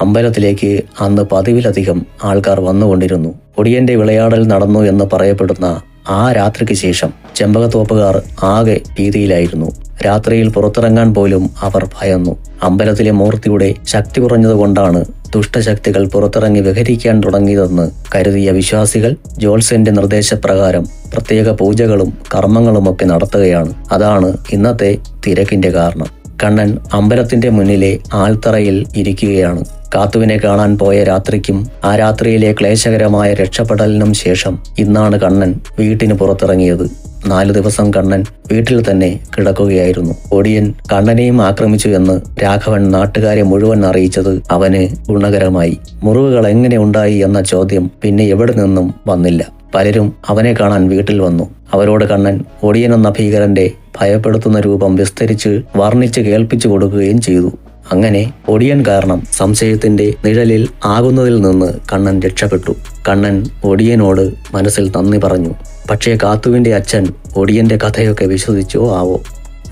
അമ്പലത്തിലേക്ക് അന്ന് പതിവിലധികം ആൾക്കാർ വന്നുകൊണ്ടിരുന്നു. ഒടിയന്റെ വിളയാടൽ നടന്നു എന്ന് പറയപ്പെടുന്ന ആ രാത്രിക്ക് ശേഷം ചെമ്പകത്തോപ്പുകാർ ആകെ ഭീതിയിലായിരുന്നു. രാത്രിയിൽ പുറത്തിറങ്ങാൻ പോലും അവർ ഭയന്നു. അമ്പലത്തിലെ മൂർത്തിയുടെ ശക്തി കുറഞ്ഞതുകൊണ്ടാണ് ദുഷ്ടശക്തികൾ പുറത്തിറങ്ങി വിഹരിക്കാൻ തുടങ്ങിയതെന്ന് കരുതിയ വിശ്വാസികൾ ജോൾസന്റെ നിർദ്ദേശപ്രകാരം പ്രത്യേക പൂജകളും കർമ്മങ്ങളുമൊക്കെ നടത്തുകയാണ്. അതാണ് ഇന്നത്തെ തിരക്കിന്റെ കാരണം. കണ്ണൻ അമ്പലത്തിന്റെ മുന്നിലെ ആൽത്തറയിൽ ഇരിക്കുകയാണ്. കാത്തുവിനെ കാണാൻ പോയ രാത്രിക്കും ആ രാത്രിയിലെ ക്ലേശകരമായ രക്ഷപ്പെടലിനും ശേഷം ഇന്നാണ് കണ്ണൻ വീട്ടിന് പുറത്തിറങ്ങിയത്. നാലു ദിവസം കണ്ണൻ വീട്ടിൽ തന്നെ കിടക്കുകയായിരുന്നു. ഒടിയൻ കണ്ണനെയും ആക്രമിച്ചു എന്ന് രാഘവൻ നാട്ടുകാരെ മുഴുവൻ അറിയിച്ചത് അവന് ഗുണകരമായി. മുറിവുകൾ എങ്ങനെ ഉണ്ടായി എന്ന ചോദ്യം പിന്നെ എവിടെ നിന്നും വന്നില്ല. പലരും അവനെ കാണാൻ വീട്ടിൽ വന്നു. അവരോട് കണ്ണൻ ഒടിയൻ എന്ന ഭീകരന്റെ ഭയപ്പെടുത്തുന്ന രൂപം വിസ്തരിച്ച് വർണിച്ച് കേൾപ്പിച്ചു കൊടുക്കുകയും ചെയ്തു. അങ്ങനെ ഒടിയൻ കാരണം സംശയത്തിന്റെ നിഴലിൽ ആകുന്നതിൽ നിന്ന് കണ്ണൻ രക്ഷപ്പെട്ടു. കണ്ണൻ ഒടിയനോട് മനസ്സിൽ നന്ദി പറഞ്ഞു. പക്ഷേ കാത്തുവിന്റെ അച്ഛൻ ഒടിയന്റെ കഥയൊക്കെ വിശ്വസിച്ചോ ആവോ?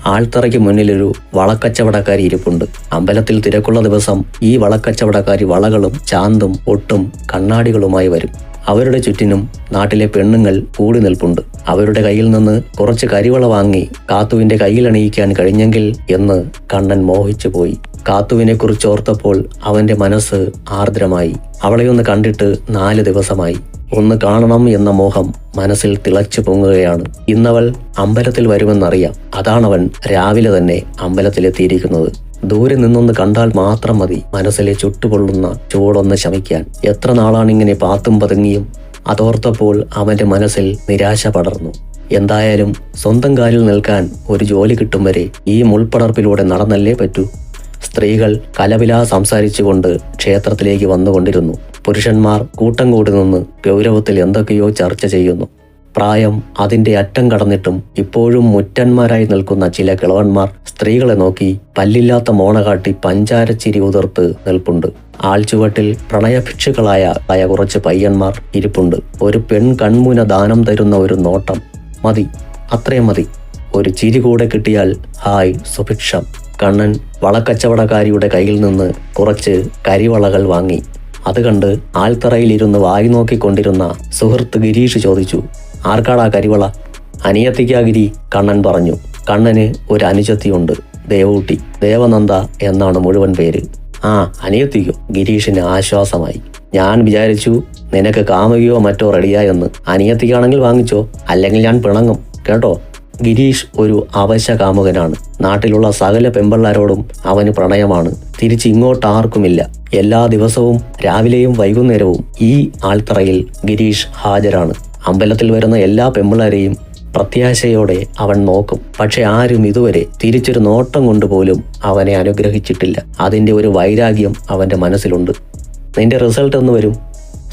ആൾത്തറയ്ക്ക് മുന്നിലൊരു വളക്കച്ചവടക്കാരി ഇരിപ്പുണ്ട്. അമ്പലത്തിൽ തിരക്കുള്ള ദിവസം ഈ വളക്കച്ചവടക്കാരി വളകളും ചാന്തും ഒട്ടും കണ്ണാടികളുമായി വരും. അവരുടെ ചുറ്റിനും നാട്ടിലെ പെണ്ണുങ്ങൾ കൂടി നിൽപ്പുണ്ട്. അവരുടെ കയ്യിൽ നിന്ന് കുറച്ച് കരിവള വാങ്ങി കാത്തുവിന്റെ കയ്യിൽ അണിയിക്കാൻ കഴിഞ്ഞെങ്കിൽ എന്ന് കണ്ണൻ മോഹിച്ചു പോയി. കാത്തുവിനെ കുറിച്ച് ഓർത്തപ്പോൾ അവന്റെ മനസ്സ് ആർദ്രമായി. അവളെ ഒന്ന് കണ്ടിട്ട് നാല് ദിവസമായി. ഒന്ന് കാണണം എന്ന മോഹം മനസ്സിൽ തിളച്ചു പൊങ്ങുകയാണ്. ഇന്നവൾ അമ്പലത്തിൽ വരുമെന്നറിയാം. അതാണവൻ രാവിലെ തന്നെ അമ്പലത്തിലെത്തിയിരിക്കുന്നത്. ദൂരെ നിന്നൊന്ന് കണ്ടാൽ മാത്രം മതി. മനസ്സിലെ ചുട്ടുകൊള്ളുന്ന ചൂടൊന്ന് ശമിക്കാൻ. എത്ര നാളാണിങ്ങനെ പാത്തും പതുങ്ങിയും അതോർത്തപ്പോൾ അവന്റെ മനസ്സിൽ നിരാശ പടർന്നു. എന്തായാലും സ്വന്തം കാലിൽ നിൽക്കാൻ ഒരു ജോലി കിട്ടും വരെ ഈ മുൾപ്പടർപ്പിലൂടെ നടന്നല്ലേ പറ്റൂ? സ്ത്രീകൾ കലവിലാ സംസാരിച്ചുകൊണ്ട് ക്ഷേത്രത്തിലേക്ക് വന്നുകൊണ്ടിരുന്നു. പുരുഷന്മാർ കൂട്ടം കൂടി നിന്ന് ഗൗരവത്തിൽ എന്തൊക്കെയോ ചർച്ച ചെയ്യുന്നു. പ്രായം അതിന്റെ അറ്റം കടന്നിട്ടും ഇപ്പോഴും മുറ്റന്മാരായി നിൽക്കുന്ന ചില കിളവന്മാർ സ്ത്രീകളെ നോക്കി പല്ലില്ലാത്ത മോണ കാട്ടി പഞ്ചാരച്ചിരി ഉതിർത്ത് നിൽപ്പുണ്ട്. ആൾച്ചുവട്ടിൽ പ്രണയഭിക്ഷുക്കളായ ആയ കുറച്ച് പയ്യന്മാർ ഇരിപ്പുണ്ട്. ഒരു പെൺ കൺമുന ദാനം തരുന്ന ഒരു നോട്ടം. മതി അത്രയും മതി. ഒരു ചിരി കൂടെ കിട്ടിയാൽ ഹായ് സുഭിക്ഷം. കണ്ണൻ വളക്കച്ചവടക്കാരിയുടെ കയ്യിൽ നിന്ന് കുറച്ച് കരിവളകൾ വാങ്ങി. അത് കണ്ട് ആൽത്തറയിലിരുന്ന് വായി നോക്കിക്കൊണ്ടിരുന്ന സുഹൃത്ത് ഗിരീഷ് ചോദിച്ചു ആർക്കാടാ കരിവള? അനിയത്തിക്കാഗിരി കണ്ണൻ പറഞ്ഞു. കണ്ണന് ഒരു അനുജത്തിയുണ്ട്. ദേവൂട്ടി. ദേവനന്ദ എന്നാണ് മുഴുവൻ പേര്. ആ അനിയത്തിക്കോ. ഗിരീഷിന് ആശ്വാസമായി. ഞാൻ വിചാരിച്ചു നിനക്ക് കാമുകയോ മറ്റോ റെഡിയായെന്ന്. അനിയത്തിക്കാണെങ്കിൽ വാങ്ങിച്ചോ. അല്ലെങ്കിൽ ഞാൻ പിണങ്ങും. കേട്ടോ? ഗിരീഷ് ഒരു അവശ്യ കാമുകനാണ്. നാട്ടിലുള്ള സകല പെമ്പിള്ളാരോടും അവന് പ്രണയമാണ്. തിരിച്ച് ഇങ്ങോട്ട് ആർക്കുമില്ല. എല്ലാ ദിവസവും രാവിലെയും വൈകുന്നേരവും ഈ ആൾത്തറയിൽ ഗിരീഷ് ഹാജരാണ്. അമ്പലത്തിൽ വരുന്ന എല്ലാ പെമ്പിളരെയും പ്രത്യാശയോടെ അവൻ നോക്കും. പക്ഷെ ആരും ഇതുവരെ തിരിച്ചൊരു നോട്ടം കൊണ്ടുപോലും അവനെ അനുഗ്രഹിച്ചിട്ടില്ല. അതിന്റെ ഒരു വൈരാഗ്യം അവന്റെ മനസ്സിലുണ്ട്. നിന്റെ റിസൾട്ട് എന്ന് വരും?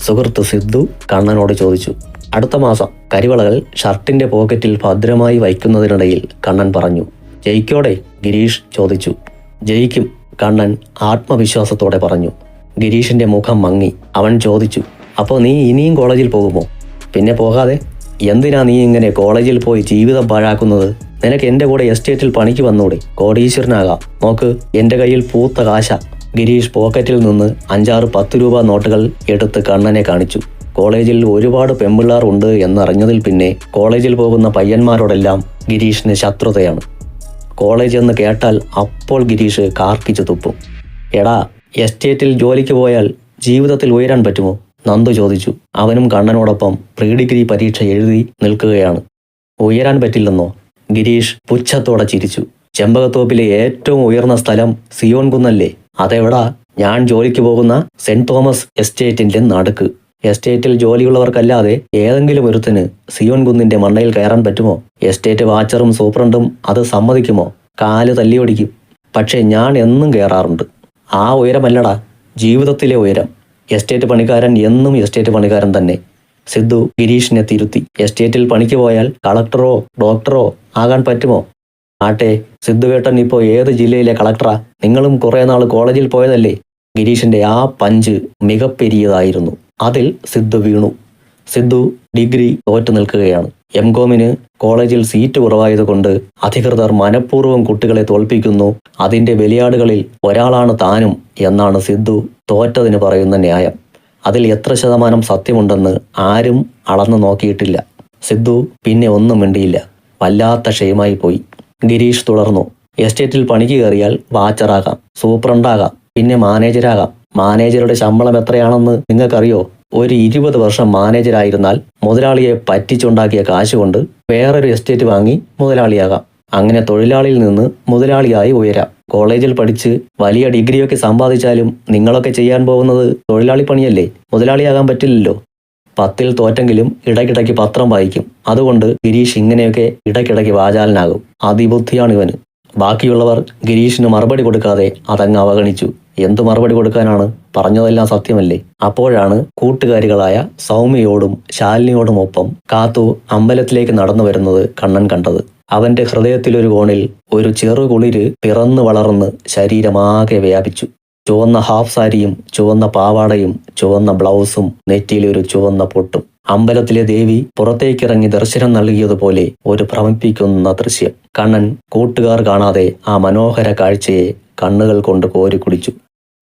സുഹൃത്ത് സിദ്ധു കണ്ണനോട് ചോദിച്ചു. അടുത്ത മാസം കരിവളകൾ ഷർട്ടിന്റെ പോക്കറ്റിൽ ഭദ്രമായി വയ്ക്കുന്നതിനിടയിൽ കണ്ണൻ പറഞ്ഞു. ജയിക്കോടെ? ഗിരീഷ് ചോദിച്ചു. ജയിക്കും കണ്ണൻ ആത്മവിശ്വാസത്തോടെ പറഞ്ഞു. ഗിരീഷിന്റെ മുഖം മങ്ങി. അവൻ ചോദിച്ചു. അപ്പോൾ നീ ഇനിയും കോളേജിൽ പോകുമോ? പിന്നെ പോകാതെ എന്തിനാ നീ ഇങ്ങനെ കോളേജിൽ പോയി ജീവിതം പാഴാക്കുന്നത്? നിനക്ക് എന്റെ കൂടെ എസ്റ്റേറ്റിൽ പണിക്ക് വന്നൂടെ. കോടീശ്വരനാകാം. നോക്ക് എന്റെ കയ്യിൽ പൂത്ത കാശ. ഗിരീഷ് പോക്കറ്റിൽ നിന്ന് അഞ്ചാറ് പത്ത് രൂപ നോട്ടുകൾ എടുത്ത് കണ്ണനെ കാണിച്ചു. കോളേജിൽ ഒരുപാട് പെമ്പിള്ളാർ ഉണ്ട് എന്നറിഞ്ഞതിൽ പിന്നെ കോളേജിൽ പോകുന്ന പയ്യന്മാരോടെല്ലാം ഗിരീഷിന് ശത്രുതയാണ്. കോളേജ് എന്ന് കേട്ടാൽ അപ്പോൾ ഗിരീഷ് കാർക്കിച്ചു തുപ്പും. എടാ എസ്റ്റേറ്റിൽ ജോലിക്ക് പോയാൽ ജീവിതത്തിൽ ഉയരാൻ പറ്റുമോ? നന്ദു ചോദിച്ചു. അവനും കണ്ണനോടൊപ്പം പ്രീ ഡിഗ്രി പരീക്ഷ എഴുതി നിൽക്കുകയാണ്. ഉയരാൻ പറ്റില്ലെന്നോ? ഗിരീഷ് പുച്ഛത്തോടെ ചിരിച്ചു. ചെമ്പകത്തോപ്പിലെ ഏറ്റവും ഉയർന്ന സ്ഥലം സിയോൺ കുന്നല്ലേ അതെവിടാ? ഞാൻ ജോലിക്ക് പോകുന്ന സെന്റ് തോമസ് എസ്റ്റേറ്റിന്റെ നടുക്ക്. എസ്റ്റേറ്റിൽ ജോലിയുള്ളവർക്കല്ലാതെ ഏതെങ്കിലും ഒരുത്തിന് സിയോൺ കുന്നിന്റെ മണ്ണയിൽ കയറാൻ പറ്റുമോ? എസ്റ്റേറ്റ് വാച്ചറും സൂപ്രണ്ടും അത് സമ്മതിക്കുമോ? കാൽ തല്ലിയൊടിക്കും. പക്ഷേ ഞാൻ എന്നും കയറാറുണ്ട്. ആ ഉയരമല്ലടാ. ജീവിതത്തിലെ ഉയരം. എസ്റ്റേറ്റ് പണിക്കാരൻ എന്നും എസ്റ്റേറ്റ് പണിക്കാരൻ തന്നെ. സിദ്ധു ഗിരീഷിനെ തിരുത്തി. എസ്റ്റേറ്റിൽ പണിക്ക് പോയാൽ കളക്ടറോ ഡോക്ടറോ ആകാൻ പറ്റുമോ? ആട്ടെ സിദ്ധുവേട്ടൻ ഇപ്പോൾ ഏത് ജില്ലയിലെ കളക്ടറാ? നിങ്ങളും കുറേ നാൾ കോളേജിൽ പോയതല്ലേ? ഗിരീഷിന്റെ ആ പഞ്ച് മികപ്പെരിയതായിരുന്നു. അതിൽ സിദ്ധു വീണു. സിദ്ധു ഡിഗ്രി തോറ്റു നിൽക്കുകയാണ്. എം കോമിന് കോളേജിൽ സീറ്റ് കുറവായതുകൊണ്ട് അധികൃതർ മനഃപൂർവം കുട്ടികളെ തോൽപ്പിക്കുന്നു. അതിന്റെ ബലിയാടുകളിൽ ഒരാളാണ് താനും എന്നാണ് സിദ്ധു തോറ്റതിന് പറയുന്ന ന്യായം. അതിൽ എത്ര ശതമാനം സത്യമുണ്ടെന്ന് ആരും അളന്നു നോക്കിയിട്ടില്ല. സിദ്ധു പിന്നെ ഒന്നും മിണ്ടിയില്ല. വല്ലാത്ത ക്ഷയമായി പോയി. ഗിരീഷ് തുടർന്നു. എസ്റ്റേറ്റിൽ പണിക്ക് കയറിയാൽ വാച്ചറാകാം സൂപ്രണ്ടാകാം പിന്നെ മാനേജരാകാം. മാനേജറുടെ ശമ്പളം എത്രയാണെന്ന് നിങ്ങൾക്കറിയോ? ഒരു ഇരുപത് വർഷം മാനേജരായിരുന്നാൽ മുതലാളിയെ പറ്റിച്ചുണ്ടാക്കിയ കാശ് കൊണ്ട് വേറൊരു എസ്റ്റേറ്റ് വാങ്ങി മുതലാളിയാകാം. അങ്ങനെ തൊഴിലാളിയിൽ നിന്ന് മുതലാളിയായി ഉയരാം. കോളേജിൽ പഠിച്ച് വലിയ ഡിഗ്രിയൊക്കെ സമ്പാദിച്ചാലും നിങ്ങളൊക്കെ ചെയ്യാൻ പോകുന്നത് തൊഴിലാളി പണിയല്ലേ? മുതലാളിയാകാൻ പറ്റില്ലല്ലോ. പത്തിൽ തോറ്റെങ്കിലും ഇടയ്ക്കിടയ്ക്ക് പത്രം വായിക്കും. അതുകൊണ്ട് ഗിരീഷ് ഇങ്ങനെയൊക്കെ ഇടയ്ക്കിടയ്ക്ക് വാചാലനാകും. അതിബുദ്ധിയാണ് ഇവന്. ബാക്കിയുള്ളവർ ഗിരീഷിന് മറുപടി കൊടുക്കാതെ അതങ്ങ് അവഗണിച്ചു. എന്തു മറുപടി കൊടുക്കാനാണ്? പറഞ്ഞതെല്ലാം സത്യമല്ലേ? അപ്പോഴാണ് കൂട്ടുകാരികളായ സൗമ്യയോടും ശാലിനിയോടും ഒപ്പം കാത്തു അമ്പലത്തിലേക്ക് നടന്നു വരുന്നത് കണ്ണൻ കണ്ടത്. അവന്റെ ഹൃദയത്തിലൊരു കോണിൽ ഒരു ചെറുകുളിര് പിറന്നു വളർന്ന് ശരീരമാകെ വ്യാപിച്ചു. ചുവന്ന ഹാഫ് സാരിയും ചുവന്ന പാവാടയും ചുവന്ന ബ്ലൗസും നെറ്റിയിലൊരു ചുവന്ന പൊട്ടും. അമ്പലത്തിലെ ദേവി പുറത്തേക്കിറങ്ങി ദർശനം നൽകിയതുപോലെ ഒരു ഭ്രമിപ്പിക്കുന്ന ദൃശ്യം. കണ്ണൻ കൂട്ടുകാർ കാണാതെ ആ മനോഹര കാഴ്ചയെ കണ്ണുകൾ കൊണ്ട് കോരി കുടിച്ചു.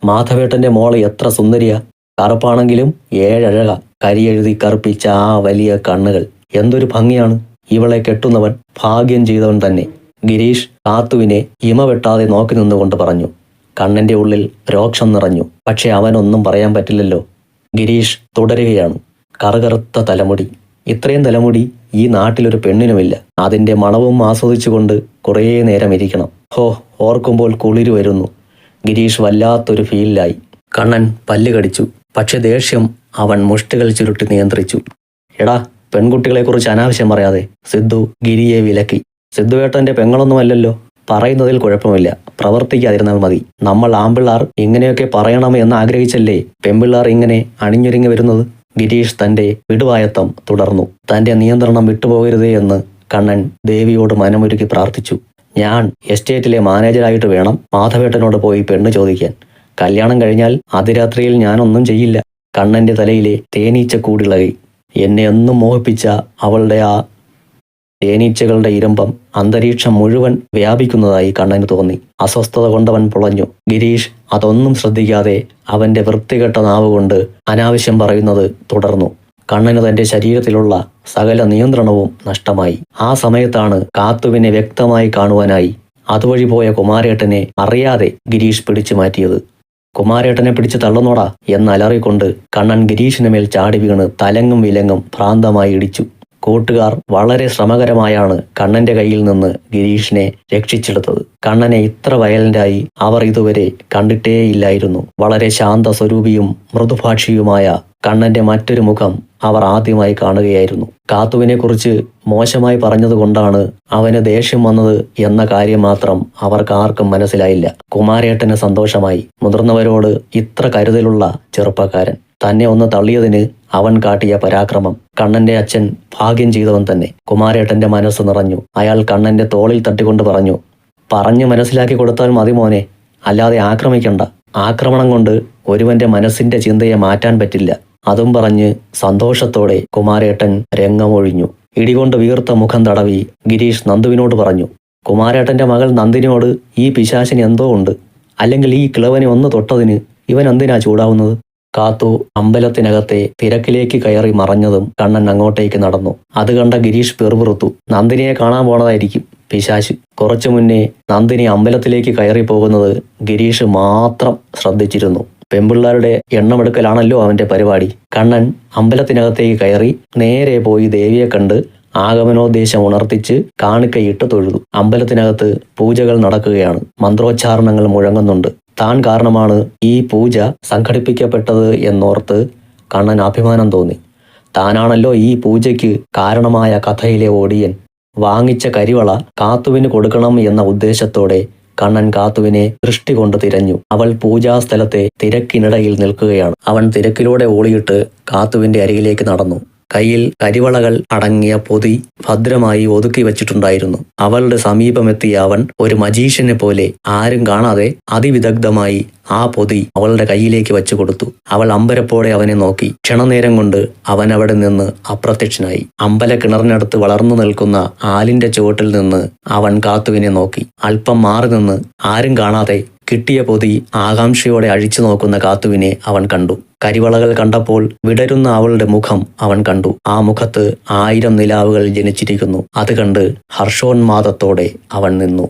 മാധവേട്ടന്റെ മോളെ എത്ര സുന്ദരിയ. കറുപ്പാണെങ്കിലും ഏഴഴക. കരിയെഴുതി കറുപ്പിച്ച ആ വലിയ കണ്ണുകൾ എന്തൊരു ഭംഗിയാണ്. ഇവളെ കെട്ടുന്നവൻ ഭാഗ്യം ചെയ്തവൻ തന്നെ. ഗിരീഷ് കാത്തുവിനെ ഇമ വെട്ടാതെ നോക്കി നിന്നുകൊണ്ട് പറഞ്ഞു. കണ്ണന്റെ ഉള്ളിൽ രോക്ഷം നിറഞ്ഞു. പക്ഷെ അവനൊന്നും പറയാൻ പറ്റില്ലല്ലോ. ഗിരീഷ് തുടരുകയാണ്. കറുകറുത്ത തലമുടി. ഇത്രയും തലമുടി ഈ നാട്ടിലൊരു പെണ്ണിനുമില്ല. അതിന്റെ മണവും ആസ്വദിച്ചുകൊണ്ട് കുറേ നേരം ഇരിക്കണം. ഹോ ഓർക്കുമ്പോൾ കുളിര് വരുന്നു. ഗിരീഷ് വല്ലാത്തൊരു ഫീലിലായി. കണ്ണൻ പല്ല് കടിച്ചു. പക്ഷെ ദേഷ്യം അവൻ മുഷ്ടികൾ ചുരുട്ടി നിയന്ത്രിച്ചു. എടാ പെൺകുട്ടികളെക്കുറിച്ച് അനാവശ്യം പറയാതെ. സിദ്ധു ഗിരിയെ വിലക്കി. സിദ്ധുവേട്ടന്റെ പെങ്ങളൊന്നുമല്ലല്ലോ. പറയുന്നതിൽ കുഴപ്പമില്ല. പ്രവർത്തിക്കാതിരുന്നാൽ മതി. നമ്മൾ ആമ്പിള്ളാർ ഇങ്ങനെയൊക്കെ പറയണം എന്ന് ആഗ്രഹിച്ചല്ലേ പെമ്പിള്ളാർ ഇങ്ങനെ അണിഞ്ഞൊരുങ്ങി വരുന്നത്? ഗിരീഷ് തന്റെ വിടുവായത്തം തുടർന്നു. തന്റെ നിയന്ത്രണം വിട്ടുപോകരുതേ എന്ന് കണ്ണൻ ദേവിയോട് മനമൊരുക്കി പ്രാർത്ഥിച്ചു. ഞാൻ എസ്റ്റേറ്റിലെ മാനേജരായിട്ട് വേണം മാധവേട്ടനോട് പോയി പെണ്ണ് ചോദിക്കാൻ. കല്യാണം കഴിഞ്ഞാൽ അതിരാത്രിയിൽ ഞാനൊന്നും ചെയ്യില്ല. കണ്ണന്റെ തലയിലെ തേനീച്ചക്കൂടിളകി എന്നെ എന്നും മോഹിപ്പിച്ച അവളുടെ ആ തേനീച്ചകളുടെ ഇരമ്പം അന്തരീക്ഷം മുഴുവൻ വ്യാപിക്കുന്നതായി കണ്ണന് തോന്നി. അസ്വസ്ഥത കൊണ്ടവൻ പുളഞ്ഞു. ഗിരീഷ് അതൊന്നും ശ്രദ്ധിക്കാതെ അവന്റെ വൃത്തികെട്ട നാവ് കൊണ്ട് അനാവശ്യം പറയുന്നത് തുടർന്നു. കണ്ണന് തന്റെ ശരീരത്തിലുള്ള സകല നിയന്ത്രണവും നഷ്ടമായി. ആ സമയത്താണ് കാത്തുവിനെ വ്യക്തമായി കാണുവാനായി അതുവഴി പോയ കുമാരേട്ടനെ അറിയാതെ ഗിരീഷ് പിടിച്ചു മാറ്റിയത്. കുമാരേട്ടനെ പിടിച്ച് തള്ളുന്നോടാ എന്നലറിക്കൊണ്ട് കണ്ണൻ ഗിരീഷിന് മേൽ ചാടി വീണ് തലങ്ങും വിലങ്ങും ഭ്രാന്തമായി ഇടിച്ചു. കൂട്ടുകാർ വളരെ ശ്രമകരമായാണ് കണ്ണന്റെ കയ്യിൽ നിന്ന് ഗിരീഷിനെ രക്ഷിച്ചെടുത്തത്. കണ്ണനെ ഇത്ര വയലന്റായി അവർ ഇതുവരെ കണ്ടിട്ടേയില്ലായിരുന്നു. വളരെ ശാന്ത സ്വരൂപിയും മൃദുഭാഷിയുമായ കണ്ണന്റെ മറ്റൊരു മുഖം അവർ ആദ്യമായി കാണുകയായിരുന്നു. കാത്തുവിനെ കുറിച്ച് മോശമായി പറഞ്ഞതുകൊണ്ടാണ് അവന് ദേഷ്യം വന്നത് എന്ന കാര്യം മാത്രം അവർക്ക് ആർക്കും മനസ്സിലായില്ല. കുമാരേട്ടന് സന്തോഷമായി. മുതിർന്നവരോട് ഇത്ര കരുതലുള്ള ചെറുപ്പക്കാരൻ. തന്നെ ഒന്ന് തള്ളിയതിന് അവൻ കാട്ടിയ പരാക്രമം. കണ്ണന്റെ അച്ഛൻ ഭാഗ്യം ചെയ്തവൻ തന്നെ. കുമാരേട്ടന്റെ മനസ്സ് നിറഞ്ഞു. അയാൾ കണ്ണന്റെ തോളിൽ തട്ടിക്കൊണ്ട് പറഞ്ഞു പറഞ്ഞു മനസ്സിലാക്കി കൊടുത്താൽ മതി മോനെ. അല്ലാതെ ആക്രമിക്കണ്ട. ആക്രമണം കൊണ്ട് ഒരുവന്റെ മനസ്സിന്റെ ചിന്തയെ മാറ്റാൻ പറ്റില്ല. അതും പറഞ്ഞ് സന്തോഷത്തോടെ കുമാരേട്ടൻ രംഗമൊഴിഞ്ഞു. ഇടികൊണ്ട് വീർത്ത മുഖം തടവി ഗിരീഷ് നന്ദുവിനോട് പറഞ്ഞു കുമാരേട്ടന്റെ മകൾ നന്ദിനോട് ഈ പിശാശിന് എന്തോ ഉണ്ട്? അല്ലെങ്കിൽ ഈ കിളവനെ ഒന്ന് തൊട്ടതിന് ഇവൻ എന്തിനാ ചൂടാവുന്നത്? കാത്തു അമ്പലത്തിനകത്തെ തിരക്കിലേക്ക് കയറി മറഞ്ഞതും കണ്ണൻ അങ്ങോട്ടേക്ക് നടന്നു. അത് കണ്ട ഗിരീഷ് പെറുപിറുത്തു നന്ദിനിയെ കാണാൻ പോണതായിരിക്കും പിശാശ് കുറച്ചു മുന്നേ നന്ദിനി അമ്പലത്തിലേക്ക് കയറി പോകുന്നത് ഗിരീഷ് മാത്രം ശ്രദ്ധിച്ചിരുന്നു. പെമ്പിള്ളാരുടെ എണ്ണമെടുക്കലാണല്ലോ അവന്റെ പരിപാടി. കണ്ണൻ അമ്പലത്തിനകത്തേക്ക് കയറി നേരെ പോയി ദേവിയെ കണ്ട് ആഗമനോദ്ദേശം ഉണർത്തിച്ച് കാണിക്കയിട്ട് തൊഴുതു. അമ്പലത്തിനകത്ത് പൂജകൾ നടക്കുകയാണ്. മന്ത്രോച്ചാരണങ്ങൾ മുഴങ്ങുന്നുണ്ട്. താൻ കാരണമാണ് ഈ പൂജ സംഘടിപ്പിക്കപ്പെട്ടത് എന്നോർത്ത് കണ്ണൻ അഭിമാനം തോന്നി. താനാണല്ലോ ഈ പൂജയ്ക്ക് കാരണമായ കഥയിലെ ഓടിയൻ. വാങ്ങിച്ച കരിവള കാത്തുവിന് കൊടുക്കണം എന്ന ഉദ്ദേശത്തോടെ കണ്ണൻ കാത്തുവിനെ ദൃഷ്ടി കൊണ്ട് തിരഞ്ഞു. അവൾ പൂജാസ്ഥലത്തെ തിരക്കിനിടയിൽ നിൽക്കുകയാണ്. അവൻ തിരക്കിലൂടെ ഓളിയിട്ട് കാത്തുവിന്റെ അരികിലേക്ക് നടന്നു. കയ്യിൽ കരിവളകൾ അടങ്ങിയ പൊതി ഭദ്രമായി ഒതുക്കി വച്ചിട്ടുണ്ടായിരുന്നു. അവളുടെ സമീപമെത്തിയ അവൻ ഒരു മജീഷ്യനെ പോലെ ആരും കാണാതെ അതിവിദഗ്ധമായി ആ പൊതി അവളുടെ കയ്യിലേക്ക് വെച്ചു കൊടുത്തു. അവൾ അമ്പരപ്പോടെ അവനെ നോക്കി. ക്ഷണനേരം കൊണ്ട് അവൻ അവിടെ നിന്ന് അപ്രത്യക്ഷനായി. അമ്പല കിണറിനടുത്ത് വളർന്നു നിൽക്കുന്ന ആലിന്റെ ചുവട്ടിൽ നിന്ന് അവൻ കാത്തുവിനെ നോക്കി. അല്പം മാറി നിന്ന് ആരും കാണാതെ കിട്ടിയ പൊതി ആകാംക്ഷയോടെ അഴിച്ചു നോക്കുന്ന കാത്തുവിനെ അവൻ കണ്ടു. കരിവളകൾ കണ്ടപ്പോൾ വിടരുന്ന അവളുടെ മുഖം അവൻ കണ്ടു. ആ മുഖത്ത് ആയിരം നിലാവുകൾ ജനിച്ചിരിക്കുന്നു. അത് കണ്ട് ഹർഷോന്മാദത്തോടെ അവൻ നിന്നു.